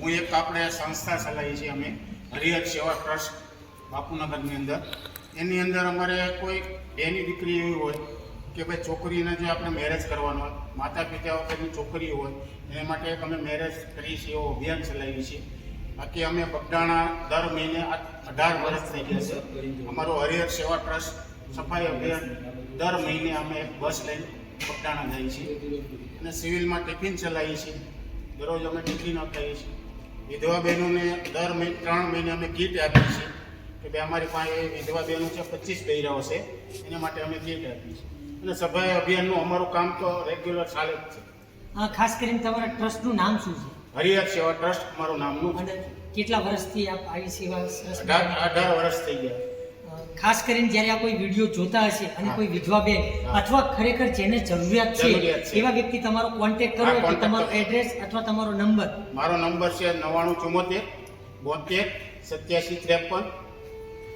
હું એક આપણે સંસ્થા ચલાવી છે અમે, હરિહર સેવા ટ્રસ્ટ, બાપુનગરની અંદર. એની અંદર અમારે કોઈ બેની દીકરી એવી હોય કે ભાઈ છોકરીને જે આપણે મેરેજ કરવાનો હોય માતા પિતા વગરની છોકરી હોય, એને માટે એક અમે મેરેજ કરીએ છીએ એવો અભિયાન ચલાવીએ છીએ. બાકી અમે બગડાણા દર મહિને અઢાર વર્ષ થઈ ગયા છે. અમારો હરિહર સેવા ટ્રસ્ટ સફાઈ અભિયાન દર મહિને અમે બસ લઈને બગડાણા જઈએ છીએ અને સિવિલમાં ટિફિન ચલાવીએ છીએ. દરરોજ અમે ટિફિન અપાવીએ છીએ. વિધવા બહેનોને દર મહિને ત્રણ મહિને અમે કીટ આપીએ છીએ. કે ભાઈ અમારી પાસે વિધવા બહેનો છે પચીસ બૈરાઓ છે. એના માટે અમે કીટ આપીએ છીએ. અને સફાઈ અભિયાનનું અમારું કામ તો રેગ્યુલર ચાલે જ છે. ખાસ કરીને તમારા ટ્રસ્ટનું નામ શું છે? હરિહર સેવા ટ્રસ્ટ અમારું નામનું કેટલા વર્ષથી આપ આવી સેવા અઢાર વર્ષ થઈ ગયા. ખાસ કરીને જ્યારે આ કોઈ વીડિયો જોતા હશે અને કોઈ વિધવા બેન અથવા ખરેખર જેને જરૂરિયાત છે છે. એવા વ્યક્તિ તમારો કોન્ટેક્ટ કરો કે તમારો એડ્રેસ અથવા તમારો નંબર મારો નંબર છે નવ્વાણું ચુમ્મોતેર બોતેર સત્યાસી ત્રેપન.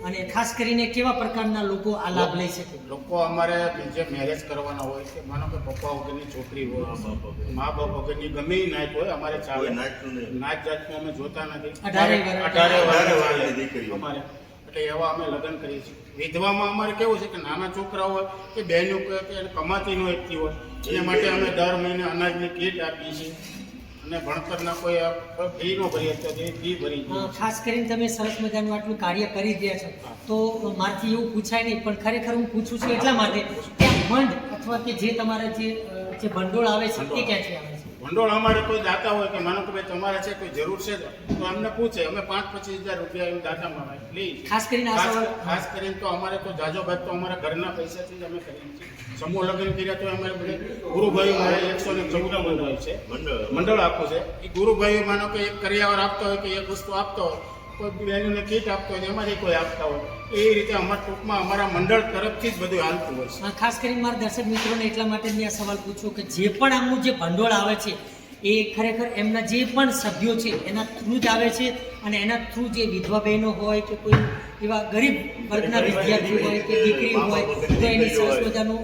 અને ખાસ કરીને કેવા પ્રકારના લોકો આ લાભ લઈ શકે? લોકો અમારે જે મેરેજ કરવાના હોય છે. માનો કે પપ્પા વગરની છોકરી હોય મા બાપ વગરની. ગમે એ નાચ હોય અમારે ચાલે. નાચ જાતનું અમે જોતા નથી. અઢારે અઢારે વર્ષની અમારે. એટલે એવા અમે લગ્ન કરીએ છીએ. વિધવામાં અમારે કેવું છે કે નાના છોકરા હોય કે બહેનો કે કમાતી ન એકતી હોય. એના માટે અમે દર મહિને અનાજની કીટ આપીએ છીએ. અને ભણતરના કોઈ ફી ન ભરી શકતા તે ફી ભરી ખાસ કરીને તમે સરસ મજાનું આટલું કાર્ય કરી રહ્યા છો. તો મારથી એવું પૂછાય નહીં પણ ખરેખર હું પૂછું છું એટલા માટે કે ફંડ અથવા કે જે તમારા જે જે ભંડોળ આવે છે તે ક્યાંથી આવે છે? ભંડોળ અમારે કોઈ દાતા હોય કે માનો કે ભાઈ તમારે છે કોઈ જરૂર છે તો અમને પૂછે અમે પાંચ પચીસ હજાર રૂપિયા એમ દાતામાં છીએ. ખાસ કરીને ખાસ- કરીને તો અમારે તો જાજો ભાગ તો અમારા ઘરના પૈસાથી જ અમે કરીએ છીએ સમૂહ લગ્ન કર્યા તો અમારે બધે ગુરુભાઈઓ મારે એકસો ને ચૌદ મંડળ છે મંડળ. મંડળ આખું છે એ ગુરુભાઈઓ માનો કે એક કરિયાવર આપતો હોય કે એક વસ્તુ આપતો હોય કોઈ વેલ્યુને કીટ આપતો હોય એમાંથી કોઈ આપતા હોય. એ રીતે અમારા ટૂંકમાં અમારા મંડળ તરફથી જ બધું હાલતું હોય છે. ખાસ કરીને મારા દર્શક મિત્રોને એટલા માટે મેં આ સવાલ પૂછ્યો કે જે પણ આમનું જે ભંડોળ આવે છે એ ખરેખર એમના જે પણ સભ્યો છે એના થ્રુ જ આવે છે અને એના થ્રુ જે વિધવા બહેનો હોય કે કોઈ એવા ગરીબ વર્ગના વિદ્યાર્થીઓ હોય કે દીકરી હોય તો એની સરસ મજાનું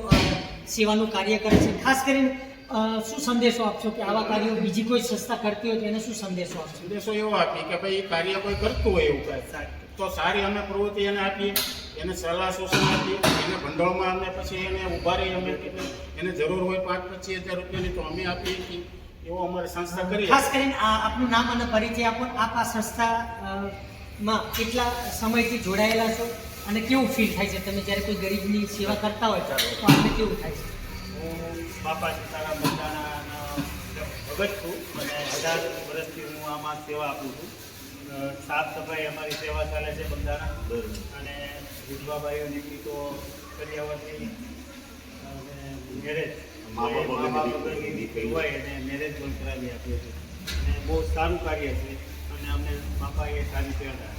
સેવાનું કાર્ય કરે છે. ખાસ કરીને શું સંદેશો આપશો કે આવા કાર્યો બીજી કોઈ સંસ્થા કરતી હોય તો એને શું સંદેશો આપશો? સંદેશો એવો આપીએ કે ભાઈ એ કાર્ય કોઈ કરતું હોય એવું કાંઈ. તો સારી અમે પ્રવૃત્તિ એને આપીએ એને સલાહ સૂચન આપીએ એને ભંડોળમાં અમે પછી એને ઊભા રહીએ અમે એને જરૂર હોય પાંચ પચીસ હજાર રૂપિયાની તો અમે આપીએ કે એવો અમારી સંસ્થા કરીએ ખાસ કરીને આ આપનું નામ અને પરિચય આપો આપ આ સંસ્થા માં કેટલા સમયથી જોડાયેલા છો અને કેવું ફીલ થાય છે? તમે જ્યારે કોઈ ગરીબની સેવા કરતા હોય તો આપને કેવું થાય છે? બાપા સીતારામ બંધાણાનો ભગત છું. અને અઢાર વર્ષથી હું આમાં સેવા આપું છું. સાફ સફાઈ અમારી સેવા ચાલે છે બંધાણા અને વિધવાભાઈઓની ભાઈઓ દીકરીઓ કન્યાવતી અને મેરેજ મા બાપ વગરની દીકરી. હોય એને મેરેજ પણ કરાવી આપીએ છીએ. અને બહુ સારું કાર્ય છે. અને અમને બાપાએ સારી પ્રેરણા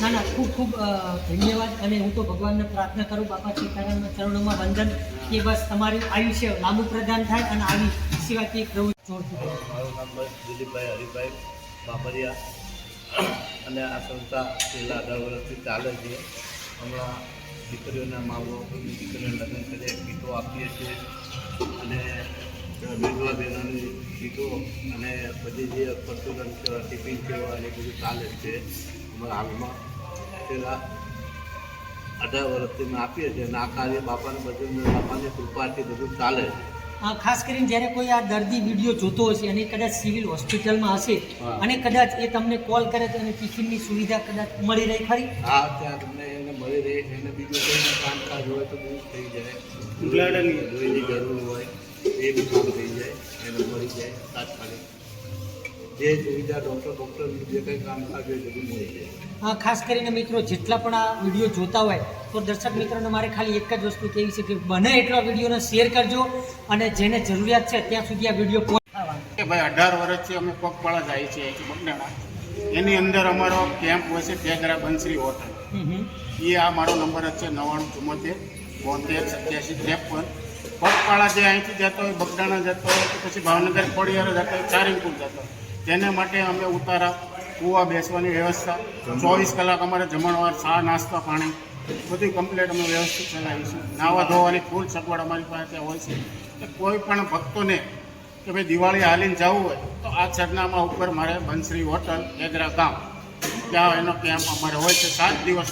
ના ના, ખૂબ ખૂબ ધન્યવાદ અને હું તો ભગવાનને પ્રાર્થના કરું, બાપા સીતારામના ચરણોમાં વંદન, કે બસ તમારું આયુષ્ય લાંબુ પ્રદાન થાય અને આવી સિવાય પ્રવૃત્તિ જોડતી. મારું નામ દિલીપભાઈ હરિભાઈ બાબરિયા. અને આ સંસ્થા છેલ્લા અઢાર વર્ષથી ચાલે છે. હમણાં દીકરીઓના મા બાપ દીકરીઓને લગ્ન કરીએ ગીતો આપીએ છીએ. અને ગીતો અને બધી જે પરચુરન સેવા ટિફિન સેવા અને એ બધું ચાલે જ છે અમારા હાલમાં. છેલ્લા અઢાર વર્ષથી અમે આપીએ છીએ અને આ કાર્ય બાપાને બધું બાપાની કૃપાથી બધું ચાલે છે. ખાસ કરીને જ્યારે કોઈ આ દર્દી વીડિયો જોતો હશે અને કદાચ સિવિલ હોસ્પિટલમાં હશે અને કદાચ એ તમને કોલ કરે તો એને ટિફિનની સુવિધા કદાચ મળી રહી ખરી? હા ત્યાં તમને એને મળી રહે એને બીજું કોઈ કામકાજ હોય તો બધું થઈ જાય. ઉઘલાડાની. જરૂર હોય. એ કામ થઈ જાય એને મળી જાય તાત્કાલિક જે સુવિધા ડૉક્ટર ડૉક્ટર જે કંઈ કામ હોય એ બધું મળી જાય. હા ખાસ કરીને મિત્રો જેટલા પણ આ વીડિયો જોતા હોય તો દર્શક મિત્રોને મારે ખાલી એક જ વસ્તુ કહેવી છે કે બને એટલા વિડીયોને શેર કરજો અને જેને જરૂરિયાત છે ત્યાં સુધી આ વીડિયો પહોંચવા કે ભાઈ અઢાર વર્ષથી અમે પગપાળા જાય છે અહીંથી બગડાણા. એની અંદર અમારો કેમ્પ હોય છે તેગરા બંસરી હોટલ એ આ મારો નંબર જ છે નવ્વાણું ચુમ્મોતેર બોતેર સત્યાસી ત્રેપન. પગપાળા જે અહીંથી જતો હોય બગડાણા જતો હોય, કે પછી ભાવનગર ખોડિયાર જતો હોય ચારિંગપુર જતો તેને માટે અમે ઉતારા કૂવા બેસવાની વ્યવસ્થા, ચોવીસ કલાક અમારે જમણવાર ચા નાસ્તા પાણી બધું કમ્પ્લેટ અમે વ્યવસ્થિત ચલાવીશું. નાવા ધોવાની ફૂલ સગવડ અમારી પાસે હોય છે. કે કોઈ પણ ભક્તોને કે ભાઈ દિવાળી હાલીને જવું હોય, તો આ સરનામા ઉપર મારે બંસરી હોટલ, એગરા ગામ. ત્યાં એનો કેમ્પ અમારે હોય છે. સાત દિવસ